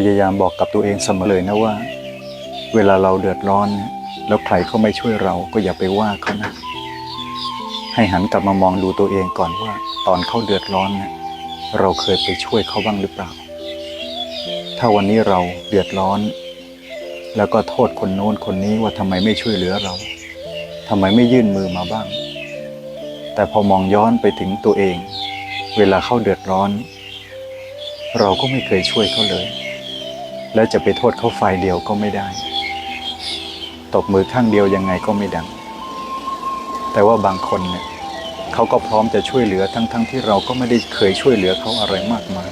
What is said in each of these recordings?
พยายามบอกกับตัวเองเสมอเลยนะว่า เวลาเราเดือดร้อนแล้วใครเขาไม่ช่วยเราก็อย่าไปว่าเขานะ ให้หันกลับมามองดูตัวเองก่อนว่า ตอนเขาเดือดร้อนเนี่ยเราเคยไปช่วยเขาบ้างหรือเปล่า ถ้าวันนี้เราเดือดร้อน แล้วก็โทษคนโน้นคนนี้ว่าทำไมไม่ช่วยเหลือเราทำไมไม่ยื่นมือมาบ้าง แต่พอมองย้อนไปถึงตัวเอง เวลาเขาเดือดร้อน เราก็ไม่เคยช่วยเขาเลย และจะไปโทษเขาฝ่ายเดียวก็ไม่ได้ ตบมือข้างเดียวยังไงก็ไม่ดัง แต่ว่าบางคนเนี่ยเขาก็พร้อมจะช่วยเหลือทั้งๆทที่เราก็ไม่ได้เคยช่วยเหลือเขาอะไรมากมาย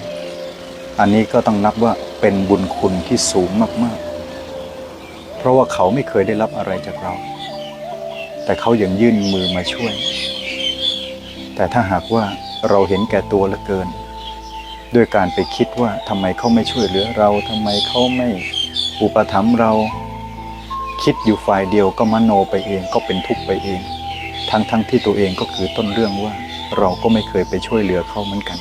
อันนี้ก็ต้องนับว่าเป็นบุญคุณที่สูงมากๆ เพราะว่าเขาไม่เคยได้รับอะไรจากเรา แต่เขายังยื่นมือมาช่วย แต่ถ้าหากว่าเราเห็นแก่ตัวเหลือเกิน ด้วยการไปคิดว่าทำไมเขาไม่ช่วยเหลือเราทำไมเขาไม่อุปถัมภ์เรา คิดอยู่ฝ่ายเดียวก็มโนไปเองก็เป็นทุกข์ไปเอง ทั้งทั้งที่ตัวเองก็คือต้นเรื่องว่าเราก็ไม่เคยไปช่วยเหลือเขาเหมือนกัน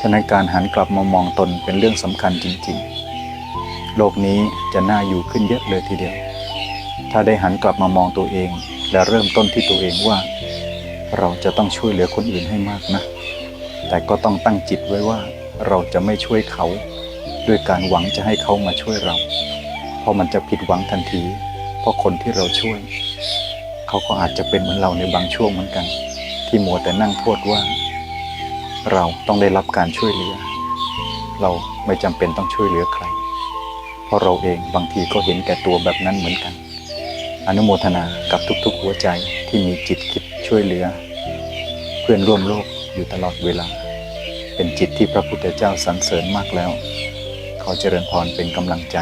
ฉะนั้นการหันกลับมามองตนเป็นเรื่องสำคัญจริง ๆ โลกนี้จะน่าอยู่ขึ้นเยอะเลยทีเดียว ถ้าได้หันกลับมามองตัวเอง และเริ่มต้นที่ตัวเองว่า เราจะต้องช่วยเหลือคนอื่นให้มากนะ แต่ก็ต้องตั้งจิตไว้ว่าเราจะไม่ช่วยเขาด้วยการหวังจะให้เขามาช่วยเรา เพราะมันจะผิดหวังทันที เพราะคนที่เราช่วย เขาก็อาจจะเป็นเหมือนเราในบางช่วงเหมือนกัน ที่มัวแต่นั่งโทษว่า เราต้องได้รับการช่วยเหลือ เราไม่จำเป็นต้องช่วยเหลือใคร เพราะเราเองบางทีก็เห็นแก่ตัวแบบนั้นเหมือนกัน อนุโมทนากับทุกๆหัวใจที่มีจิตคิดช่วยเหลือ เพื่อนร่วมโลกอยู่ตลอดเวลา เป็นจิตที่พระพุทธเจ้าสรรเสริญมากแล้ว ขอเจริญพรเป็นกำลังใจ